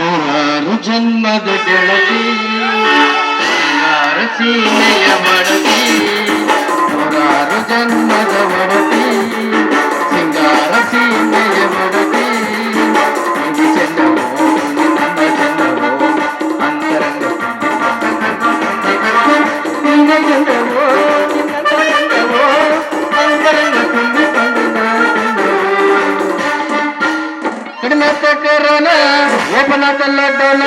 ನೂರಾರು ಜನ್ಮದ ಗೆಳತಿ ನೂರಾರ ಸೀಮೆಯ ಮಡತಿ ನೂರಾರು ಜನ್ಮದ ಒಡತಿ ಸಿಂಗಾರ ಸೀಮೆಯ ಮಡತಿ ನಿನ್ನ ಚೆನ್ನವೋ ನನ್ನ ಚೆನ್ನವೋ ಅಂತರಂಗ ನಿನ್ನ ಚೆನ್ನವೋ ನಿನ್ನ ಚೆನ್ನವೋ ಅಂತರಂಗ ತುಂಬಿಕೊಂಡು ನಾ ಚೆನ್ನವೋ ಕಡಿಮೆ ಕರೋನ ಓಪನ್ ತಲ್ಲಡ್ಡೋಲ ಡೋಲ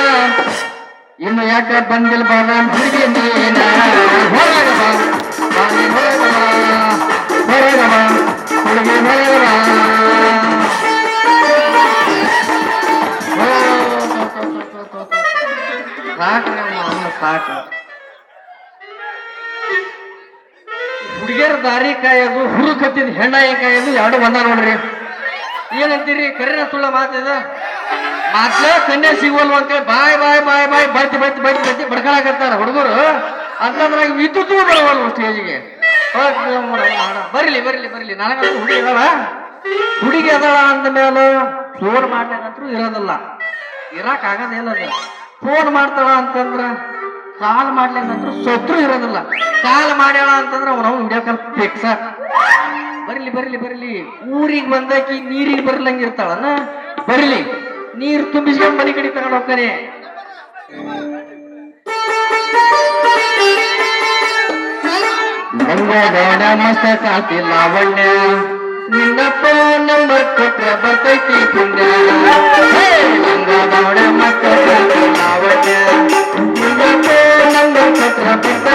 ಇನ್ನು ಯಾಕೆ ಬಂದಿಲ್ಲ ಬಾಳ ಹುಡುಗಿ ನೀನ? ಹೊರಗ ಬಾ ಬಾಯಿ ಹೊರಗ ಬಾ ಹೊರಗ ಹುಡುಗಿ ಹೊರಗ ಸಾಕು. ಹುಡುಗಿಯರ ದಾರಿ ಕಾಯೋದು ಹುರು ಕತ್ತಿದ ಹೆಣ್ಣಾಯಿ ಕಾಯೋದು ಎರಡು ಬಂದ ನೋಡ್ರಿ. ಏನಂತೀರಿ? ಕರಿನ ಸುಳ್ಳ ಮಾತಿದ ಮಾತ್ಲೇ ಕನ್ಯಾ ಸಿಗೋಲ್ವ ಅಂತೇಳಿ ಬಾಯ್ ಬಾಯ್ ಬಾಯ್ ಬಾಯ್ ಬರ್ತಿ ಬರ್ತಿ ಬರ್ತಿ ಬರ್ತಿ ಬಡ್ಕೊಳಕತ್ತಾರ ಹುಡುಗರು. ಅಂತಂದ್ರಾಗ ವಿದ್ಯುತ್ ಬರವಲ್ವ ಸ್ಟೇಜಿಗೆ ಬರ್ಲಿ ಬರ್ಲಿ ಬರ್ಲಿ. ನನಗಂತೂ ಹುಡುಗಿ ಅದಾಳ. ಹುಡುಗಿ ಅದಾಳ ಅಂದ ಮೇಲೆ ಫೋನ್ ಮಾಡ್ಲಿಕ್ಕಂತೂ ಇರೋದಿಲ್ಲ. ಇರಕ್ ಆಗೋದಿಲ್ಲ ಅದು ಫೋನ್ ಮಾಡ್ತಾಳ ಅಂತಂದ್ರ ಕಾಲ್ ಮಾಡ್ಲಿಕ್ಕಂತೂ ಸತ್ರು ಇರೋದಿಲ್ಲ. ಕಾಲ್ ಮಾಡ್ಯಾಳ ಅಂತಂದ್ರ ಅವ್ನು ವಿಡಿಯೋ ಕಾಲ್ ಫಿಕ್ಸ ಬರ್ಲಿ ಬರ್ಲಿ ಬರ್ಲಿ. ಊರಿಗೆ ಬಂದಾಕಿ ನೀರಿಗೆ ಬರ್ಲಂಗಿರ್ತಾಳನ ಬರ್ಲಿ. ನೀರ್ ತುಂಬಿಸ್ಕೊಂಡು ಮನೆ ಕಡೆ ತಗೊಂಡು ಹೋಗ್ತಾನೆ. ಗಂಗಾಗೌಡ ಮಸ್ತ ಕಾತಿ ಲಾವಣ್ಯ ನಿನ್ನ ಫೋನ್ ನಂಬರ್ ಕೊಟ್ರೆ ಬರ್ತೈತಿ ಪುಣ್ಯ. ಹೇ, ಗಂಗಾಗೌಡ ಮಸ್ತ ಕಾತಿ ಲಾವಣ್ಯ ನಿನ್ನ ಫೋನ್ ನಂಬರ್ ಕೊಟ್ರೆ ಬರ್ತೈತಿ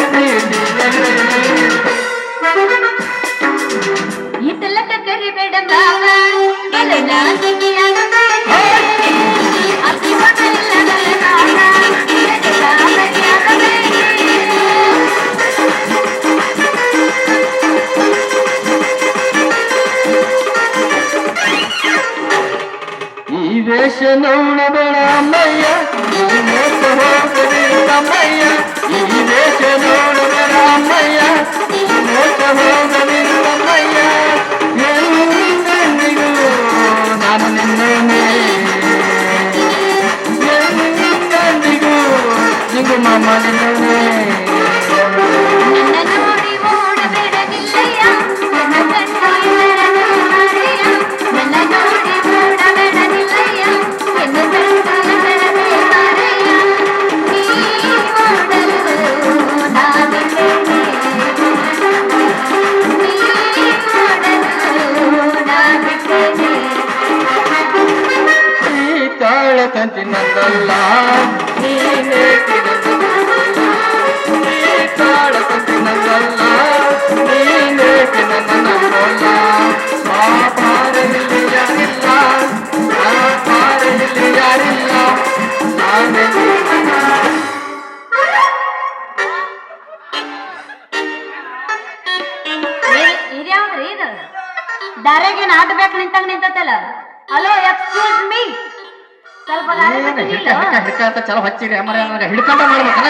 ಈ ವೇಷ ನೋಡಬೇಡ ಅಮ್ಮಯ್ಯ ದಾರ್ಯಾಗೆ ನಾಟಬೇಕು ನಿಂತಂಗ ನಿಂತತ್ತಲ್ಲ ಹಲೋ ಎಕ್ಸ್ಕ್ಯೂಸ್ ಮೀ ಸ್ವಲ್ಪ ದಾರಿ ಏನ್ ಬಿಟ್ಟು ಹಿಡ್ಕ ನಿಲ್ಲು. ಹಿಡ್ಕ ಹಿಡ್ಕ ಅಂತ ಚಲೋ ಹಚ್ಚಿರಿ ಅಮ್ಮರ ಹಿಡ್ಕೊಂಡ ಮಾಡ್ಬೇಕನ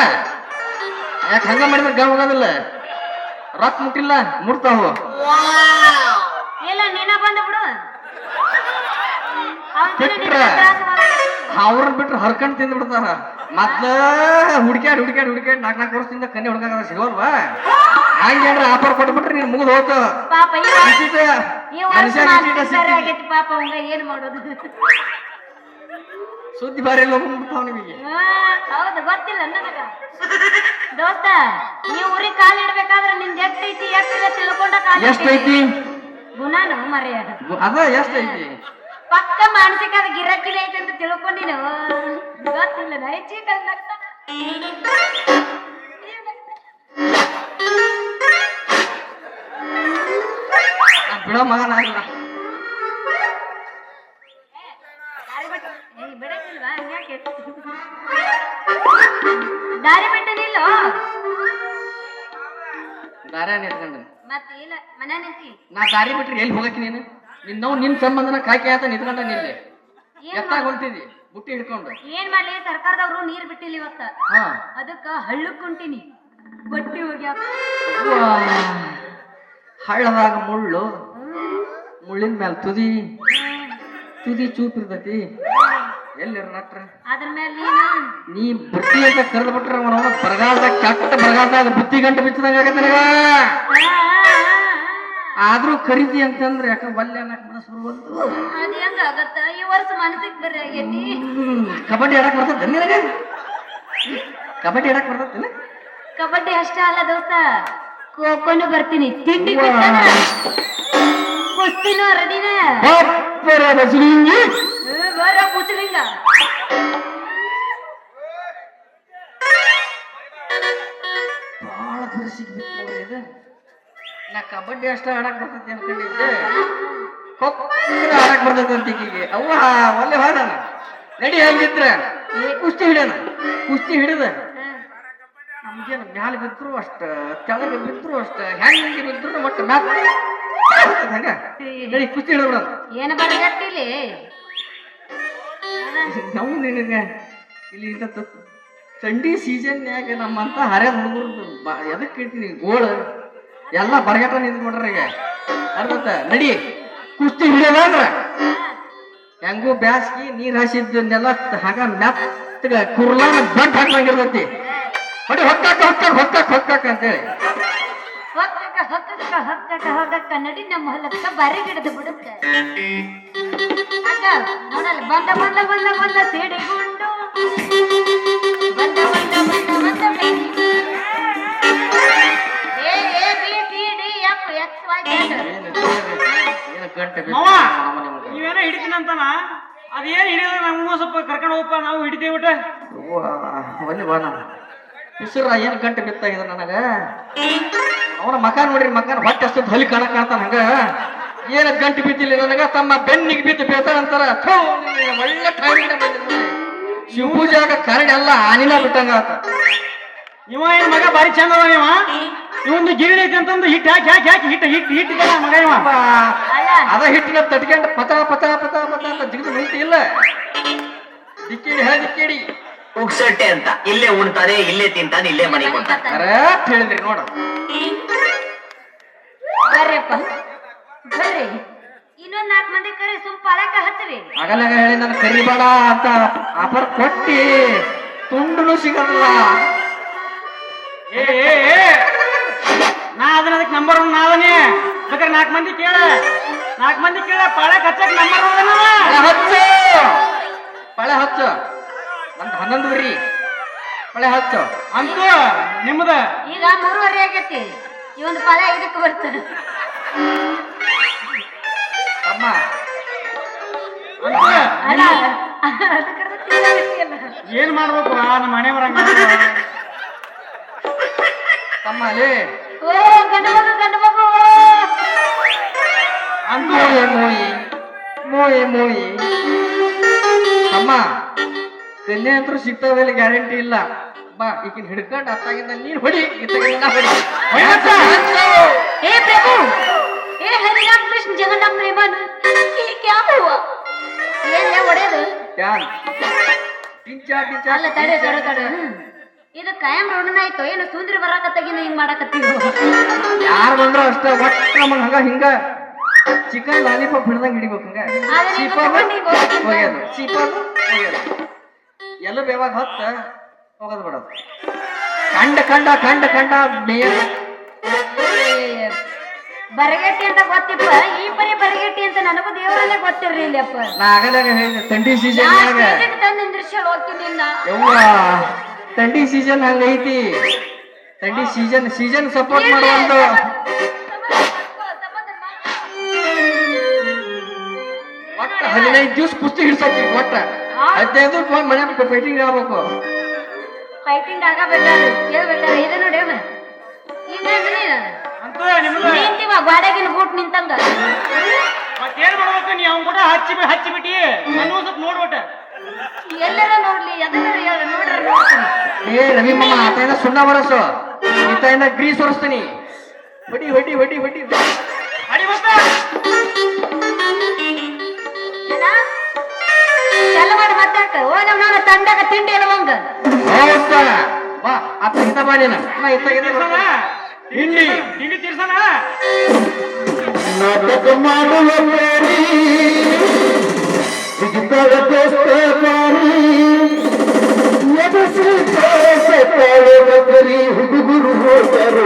ಯಾಕೆ ಹಂಗ ಮಾಡಿದ್ರೆ ಗಮ್ ಹೋಗೋದಿಲ್ಲ ರೊಕ್ಕ ಮುಟ್ಟಿಲ್ಲ ಮುಟ್ತಾವು ಇಲ್ಲ ನೀನ ಬಂದ ಬಿಡು. ಅವ್ರನ್ನ ಬಿಟ್ರೆ ಹರ್ಕೊಂಡ್ ತಿಂದು ಬಿಡ್ತಾರ. ಮತ್ತ ಹುಡ್ಕ್ಯಾಡ್ ಹುಡ್ಕ್ಯಾಡ್ ಹುಡ್ಕ್ಯಾಡ್ ನಾಲ್ಕು ನಾಲ್ಕು ವರ್ಷದಿಂದ ಕನ್ನಿ ಹುಡ್ಕಾಗ ಸಿಗೋಲ್ವಾ ಹಂಗೇನ್ರ ಆಫರ್ ಕೊಟ್ಬಿಟ್ರೆ ನೀನ್ ಮುಗಿದು ಹೋತು ಮನುಷ್ಯ ಪಾಪ ಏನ್ ಮಾಡೋದು? ಸುದ್ದಿ ಬಾರಿ ಎಲ್ಲ ಬಂದ್ಬಿಡ್ತಾವ ನಿಮಗೆ? ಹೌದು ಗೊತ್ತಿಲ್ಲ ನನಗ. ದೋಸ್ತ ನೀವು ಊರಿಗೆ ಕಾಲ್ ಇಡ್ಬೇಕಾದ್ರೆ ನಿಂದ ಎಷ್ಟೈತಿ ಎಷ್ಟಿಲ್ಲ ತಿಳ್ಕೊಂಡ ಕಾಲ್ ಎಷ್ಟೈತಿ ಗುಣನು ಮರ್ಯಾದ. ಅದ ಎಷ್ಟೈತಿ ಪಕ್ಕ ಮಾನಸಿಕ ಅದ ಗಿರಕಿನ ಐತಿ ಅಂತ ತಿಳ್ಕೊಂಡಿನ? ಗೊತ್ತಿಲ್ಲ ನಾ ಹೆಚ್ಚಿ ನಾ ಬಿಡೋ ಮಗನ ದಾರಿ ಬಿಟ್ಟನಿಲ್ಲ ದಾರಿ ನಿಂತ್ಕೊಂಡ ಮತ್ತೆ ಇಲ್ಲ ಮನೆ ನಿಂತಿ ನಾ ದಾರಿ ಬಿಟ್ರೆ ಎಲ್ಲಿ ಹೋಗಕ್ಕೆ ನೀನು? ನಿನ್ನವ್ ನಿನ್ ಸಂಬಂಧನ ಕಾಯ್ಕೆ ಆತ ನಿಂತ್ಕೊಂಡ ನಿಲ್ಲಿ. ಏನ್ ಎತ್ತಾಗ ಹೊಂಟಿದಿ ಬುಟ್ಟಿ ಹಿಡ್ಕೊಂಡು. ಏನ್ ಮಾಡ್ಲಿ? ಸರ್ಕಾರದವ್ರು ನೀರ್ ಬಿಟ್ಟಿಲ್ಲ ಇವತ್ತ. ಹಾ. ಅದಕ್ಕ ಹಳ್ಳಕ್ ಕುಂಟಿನಿ ಬಟ್ಟಿ ಹೋಗ್ಯಾಕ ಅವ್ವಾ. ಹಳ್ಳದಾಗ ಮುಳ್ಳು. ಮುಳ್ಳಿನ ಮೇಲೆ ತುದಿ. ತುದಿ ಚೂಪ್ ಇರ್ತೈತಿ. ಎಲ್ಲಿರ ನಟ್ರ ಅದ್ರ ಮೇಲೆ ನೀನು ನೀ ಬುತ್ತಿ ಅಂತ ಕರೆದು ಬಿಟ್ರ ಅವನ ಬರಗಾಲದಾಗ ಕೆಟ್ಟ ಬರಗಾಲದಾಗ ಬುತ್ತಿ ಗಂಟು ಬಿಚ್ಚದಂಗ ಆಗತ್ತೆ ಆದ್ರೂ ಕರಿತಿ ಅಂತಂದ್ರೆ ಯಾಕ ಒಲ್ಲೆ ಅನ್ನಕ್ ಮನಸ್ ಬರ್ಬೋದು ಅದ್ ಹೆಂಗ ಆಗತ್ತ? ಈ ವರ್ಷ ಮನಸ್ಸಿಗೆ ಬರ್ರಿ ಆಗೈತಿ. ಕಬಡ್ಡಿ ಆಡಕ್ ಬರ್ತದ ನಿನಗೆ? ಕಬಡ್ಡಿ ಆಡಕ್ ಬರ್ತದ ಕಬಡ್ಡಿ ಅಷ್ಟೇ ಅಲ್ಲ ದೋಸ್ತ. ಕೋಕೊಂಡು ಬರ್ತೀನಿ. ತಿಂಡಿ ವಾ. ಕುಸ್ತಿನೂ ರೆಡಿನ ಬಾಪ್ಪರ ಬಸಲಿಂಗಿ ಬರ ಕುಚಲಿಂಗ ಭಾಳ ಬಿರುಸಿಗೆ ಬಿತ್ತು ಇದು. ನಾ ಕಬಡ್ಡಿ ಅಷ್ಟ ಆಡಕ್ ಬರ್ತೈತಿ ಅನ್ಕೊಂಡಿದ್ದೆ. ಆಡಕ್ ಬರ್ತೈತಿ ಅಂತ ಈಕಿಗೆ. ಅವ್ವ ಒಲ್ಲೆ ಹೋದ ನಡಿ ಹೆಂಗಿದ್ರ. ಕುಸ್ತಿ ಹಿಡಿಯೋಣ ಕುಸ್ತಿ ಹಿಡಿದ. ನಮ್ಗೇನು ಮ್ಯಾಲ ಬಿದ್ರು ಅಷ್ಟ ಕೆಳಗೆ ಬಿದ್ರು ಅಷ್ಟ ಹೆಂಗೆ ಬಿದ್ರು ಒಟ್ಟು ಮ್ಯಾಲ. ಹಂಗ? ಕುಸ್ತಿ ಏನ್ ಬರಗಟ್ಟಿಲಿ ನಾವು ನಿನಗೆ ಇಲ್ಲಿ ಇಂಥ ಚಂಡಿ ಸೀಸನ್ಯಾಗ ನಮ್ಮಂತ ಹರ್ಯಾದ ಹುಡುಗರು ಎದಕ್ಕೆ ಇಡ್ತೀನಿ ಗೋಳ. ಎಲ್ಲ ಬರಗಟ್ಟ ನಿಂತ್ಬಿಟ್ರ ಈಗ. ಅರ್ಥ ನಡಿ. ಕುಸ್ತಿ ಹಿಡಿಯೋದ್ರ ಹೆಂಗೂ ಬ್ಯಾಸ್ಗಿ ನೀರ್ ಹಾಸಿದ್ದನ್ನೆಲ್ಲ ಹಾಗ ಮೆತ್ತಗ ಕುರ್ಲಾನ ಬಂಟ್ ಹಾಕಿರ್ತೈತಿ ಹೊಡಿ ಹೊಕ್ಕಾಕ ಹೊಕ್ಕಾಕ ಹೊಕ್ಕಾಕ ಹೊಕ್ಕ ಅಂತೇಳಿ. ಹೊಕ್ಕಕ್ಕ ಹಕ್ಕ ಹಕ್ಕ ಹೊಕ್ಕಕ್ಕ ನಡಿ ನಮ್ಮ ಹೊಲಕ್ಕ ಬರಿ ಗಿಡದ ಬಿಡುತ್ತ ಅಕ್ಕ ನೋಡಲ್ಲ ಬಂದ ಬಂದ ಬಂದ ಬಂದ ಸಿಡಿಗುಂಡು ಬಂದ ಬಂದ ಬಂದ ಬಂದ ಏ A B C D F X Y ನೀವೇನೋ ಹಿಡಿತೀನಂತಾನ ಅದೇನ್ ಹಿಡಿಯೋದು? ನಮಗೂ ಸ್ವಲ್ಪ ಕರ್ಕೊಂಡು ಹೋಗಪ್ಪ ನಾವು ಹಿಡಿತೇವೆ ಬಿಟ್ಟ ಒಲ್ಲಿ ಬಾ ನಾನು ಹೆಸರ ಏನು ಗಂಟೆ ಬಿತ್ತಾಗಿದೆ ನನಗ? ಅವನ ಮಕ ನೋಡ್ರಿ ಮಕನ ಹೊಟ್ಟೆ ಅಷ್ಟು ಹಲಿ ಕಾಣಕ್ ಕಾಣ್ತಾನ ಹಂಗ. ಏನ ಗಂಟು ಬಿದ್ದಿಲ್ಲ ನನಗ ತಮ್ಮ ಬೆನ್ನಿಗೆ ಬಿದ್ದು ಬೇಸರ ಅಂತಾರ. ಒಳ್ಳೆ ಟೈಮಿನ ಬಂದಿದೆ ಶಿವಪೂಜಾಗ ಕರಡಿ ಎಲ್ಲ ಆನಿನ ಬಿಟ್ಟಂಗ ಆತ. ಇವ ಏನ್ ಮಗ ಬಾರಿ ಚಂದ ಅದ ಇವ? ಇವಂದು ಗಿರಣಿ ಐತಿ ಅಂತಂದು ಹಿಟ್ ಹಾಕಿ ಹಾಕಿ ಹಾಕಿ ಹಿಟ್ಟು ಹಿಟ್ಟು ಹಿಟ್ಟಿದ್ದಾನ ಮಗ ಇವ. ಅದ ಹಿಟ್ಟಿನ ತಟ್ಕೊಂಡು ಪತ ಪತ ಪತ ಪತ ಅಂತ ಜಿಗಿದು ನಿಂತಿಲ್ಲ. ಇಲ್ಲ ದಿಕ್ಕಿಡಿ ಹೇ ದಿಕ್ಕಿಡಿ ಉಗ್ಸಟ್ಟೆ ಅಂತ. ಇಲ್ಲೇ ಉಣ್ತಾನೆ ಇಲ್ಲೇ ತಿಂತಾನೆ ಇಲ್ಲೇ ಮನೆ ಕೊಡ್ತಾನೆ. ಕರೆಕ್ಟ್ ಹೇಳಿದ್ರಿ ನೋಡ. ಬರ್ರಿಪ್ಪ. ಬರ್ರಿ. ಇನ್ನೊಂದ್ ನಾಲ್ಕು ಮಂದಿ ಕರೆ ಸುಮ್ ಪಾಲಕ ಹತ್ತಿರಿ ಆಗಲಾಗ ಹೇಳಿ ನಾನು ಕರಿಬೇಡ ಅಂತ ಆಫರ್ ಕೊಟ್ಟಿ ತುಂಡುನು ಸಿಗಲ್ಲ. ಏ ಏ ಏ. ನಾ ಅದನ್ನ ಅದಕ್ಕೆ ನಂಬರ್ ಒನ್ ನಾವನೇ ಬೇಕಾದ್ರೆ ನಾಲ್ಕು ಮಂದಿ ಕೇಳ. ನಾಲ್ಕು ಮಂದಿ ಕೇಳ ಪಾಳಕ್ ಹಚ್ಚಕ್ ನಂಬರ್ ಒನ್ ಪಳೆ ಹಚ್ಚು. ಪಳೆ ಹಚ್ಚು. ನಂದು ಹನ್ನೊಂದು ಬರಿ ಪಳೆ ಹಚ್ಚು ಅಂತ ನಿಮ್ಮದ? ಈಗ ಮೂರುವರೆ ಆಗೈತಿ. ಈ ಒಂದು ಪದ ಇದಕ್ಕೆ ಬರ್ತದೆ ಅಮ್ಮ ಅಂತೂ ಅಲ್ಲ. ಏನ್ ಮಾಡ್ಬೇಕು ಆ ನಮ್ಮ ಮನೆ ಬರಂಗ ತಮ್ಮ ಅಲ್ಲಿ. ಓ ಗಂಡು ಮಗು ಗಂಡು ಮಗು. ಅಂತೂ ಮೋಯಿ ಮೋಯಿ ಮೋಯಿ ಮೋಯಿ. ತಮ್ಮ. ಕನ್ಯೆ ಅಂತೂ ಸಿಗ್ತಾವೆಲ್ಲ ಗ್ಯಾರಂಟಿ ಇಲ್ಲ ಬಾ ಈಗಿನ ಹಿಡ್ಕೊಂಡು ಅತ್ತಾಗಿಂದ ನೀನ್ ಹೊಡಿ ಇತ್ತಾಗಿಂದ ನಾ ಹೊಡಿ ಹೊಯ್ಯಪ್ಪ. ಹಚ್ಚು. हे प्रभु हे हरिराम कृष्ण जगन्नाथ प्रेमान ये क्या हुआ ಏನ್ ಒಡೆಯದು ಯಾನ್ ಟಿಂಚಾ ಟಿಂಚಾ ಅಲ್ಲ ತಡೆ ತಡೆ ತಡೆ ಇದು ಕಾಯಂ ರೋಡನ ಆಯ್ತು ಏನು ಸುಂದ್ರಿ ಬರಾಕತ್ತಾಗಿನ ಹಿಂಗ್ ಮಾಡಕತ್ತೀವಿ ಯಾರು ಬಂದ್ರು ಅಷ್ಟ ಒಟ್ಟ ನಮಗ್ ಹಂಗ ಹಿಂಗ ಚಿಕನ್ ಲಾಲಿಪಾಪ್ ಹಿಡ್ದಂಗ್ ಹಿಡಿಬೇಕು ಹಂಗ ಆದ್ರೆ ನೀವು ಚೀಪಾದ ತಗೊಂಡು ಹೋಗ್ಬೇಕು. ಹೋಗ್ಯದು ಚೀಪಾದ ಹೋಗ್ಯದು ಎಲ್ಲ ಯಾವಾಗ ಹತ್ತ? ಹೋಗೋದು ಬಿಡೋದು. ಕಂಡ ಕಂಡ ಕಂಡ ಕಂಡ ಮೇಯರ್. ಬರಗಟ್ಟಿ ಅಂತ ಗೊತ್ತಿಪ್ಪ ಈ ಪರಿ ಬರಗಟ್ಟಿ ಅಂತ ನನಗೂ ದೇವರಲ್ಲೇ ಗೊತ್ತಿರ್ರಿ ಇಲ್ಲಪ್ಪ ಅಪ್ಪ. ನಾ ಆಗಲಾಗ ಹೇಳಿದೆ. ಥಂಡಿ ಸೀಸನ್ ತಂದು ನಿಂದ್ರಿಸಿ ಹೋಗ್ತೀನಿ ಥಂಡಿ ಯವ್ವ ತಂಡಿ ಸೀಸನ್ ಹಂಗೈತಿ ತಂಡಿ ಸೀಸನ್ ಸೀಸನ್ ಸಪೋರ್ಟ್ ಮಾಡುವಂತ ಒಟ್ಟ ಹದಿನೈದು ದಿವಸ ಪುಸ್ತಕ ಹಿಡ್ಸಕ್ಕೆ ಒಟ್ಟ. ಹದಿನೈದು ಮನೆ ಫೈಟಿಂಗ್ ಆಗ್ಬೇಕು. ಫೈಟಿಂಗ್ ಆಗಬೇಕಾದ್ರೆ ಕೇಳ್ಬೇಕಾದ್ರೆ ಇದೆ ನೋಡಿ ನಿಂತಿವ ಗೋಡೆಗಿನ ಬೂಟ್ ನಿಂತಂಗ. ಮತ್ತೇನ್ ಮಾಡ್ಬೇಕು ನೀ? ಅವ್ನ್ ಕೂಡ ಹಚ್ಚಿ ಬಿ- ಹಚ್ಚಿ ಬಿಟ್ಟಿ. ನಾನು ಸ್ವಲ್ಪ ನೋಡ್ಬಿಟ್ಟ. ಎಲ್ಲರ ನೋಡ್ಲಿ ಹೇಳು ನೋಡ್ರಿ? ನೋಡ್ತೀನಿ ಏ ರವಿ ಮಾಮ ಆತನ ಸುಣ್ಣ ಬರಸು ಈತ ಗ್ರೀಸ್ ಹೊರಸ್ತೀನಿ ಹೊಡಿ ಹೊಡಿ ಹೊಡಿ ಹೊಡಿ. ಅಡಿ ಮತ್ತ. ಏನ ಮಾತಾಕ ಓ ನಮ್ಮ ನಾನು ತಂಡಾಗ ತಿಂಡಿ ಹೌದಾ ಬಾ ಆತ ಹಿತ ಬಾ ನೀನು. ನಾ ಇತ್ತ ಇತ್ತ ತೀರ್ಸಣ ಹಿಂಡಿ ತಿಂಡಿ. ತೀರ್ಸಣ. ನಾಟಕ ಮಾಡುವ ಬೇಡಿ ಸಿಗುತ್ತಾಳ ದೋಸ್ತ ಬಾರಿ ಎದಸಿ ತಾಳೆ ಬದರಿ. ಹುಡುಗರು ಹೋದರು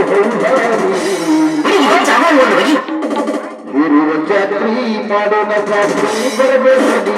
ಜಾತ್ರಿ ಮಾಡೋಣ ಜಾತ್ರಿ. ಬರಬೇಡಿ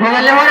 ಅದ್ರ